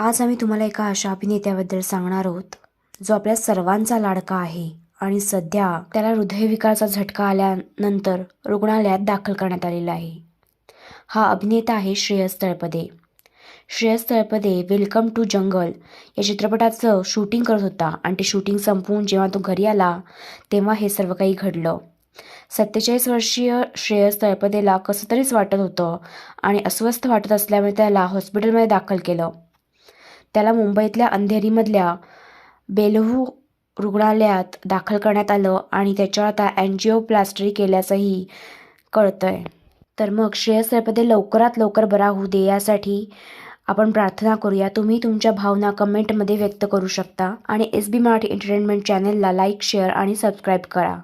आज आम्ही तुम्हाला एका अशा अभिनेत्याबद्दल सांगणार आहोत. जो आपल्या सर्वांचा लाडका आहे आणि सध्या त्याला हृदयविकाराचा झटका आल्यानंतर रुग्णालयात दाखल करण्यात आलेला आहे. हा अभिनेता आहे Shreyas Talpade. Shreyas Talpade Welcome to Jungle या चित्रपटाचं शूटिंग करत होता आणि ते शूटिंग संपवून जेव्हा तो घरी आला तेव्हा हे सर्व काही घडलं. सत्तेचाळीस वर्षीय श्रेयस तळपदेला कसं तरीच वाटत होतं आणि अस्वस्थ वाटत असल्यामुळे त्याला हॉस्पिटलमध्ये दाखल केलं. त्याला मुंबईतल्या अंधेरीमधल्या बेलहू रुग्णालयात दाखल करण्यात आलं आणि त्याच्यावर आता अँजिओप्लास्टरी केल्याचंही कळतं आहे तर मग श्रेयस तळपदे लवकरात लवकर बरा होऊ दे यासाठी आपण प्रार्थना करूया. तुम्ही तुमच्या भावना कमेंटमध्ये व्यक्त करू शकता आणि एस बी मराठी एंटरटेनमेंट चॅनलला लाईक शेअर आणि सबस्क्राईब करा.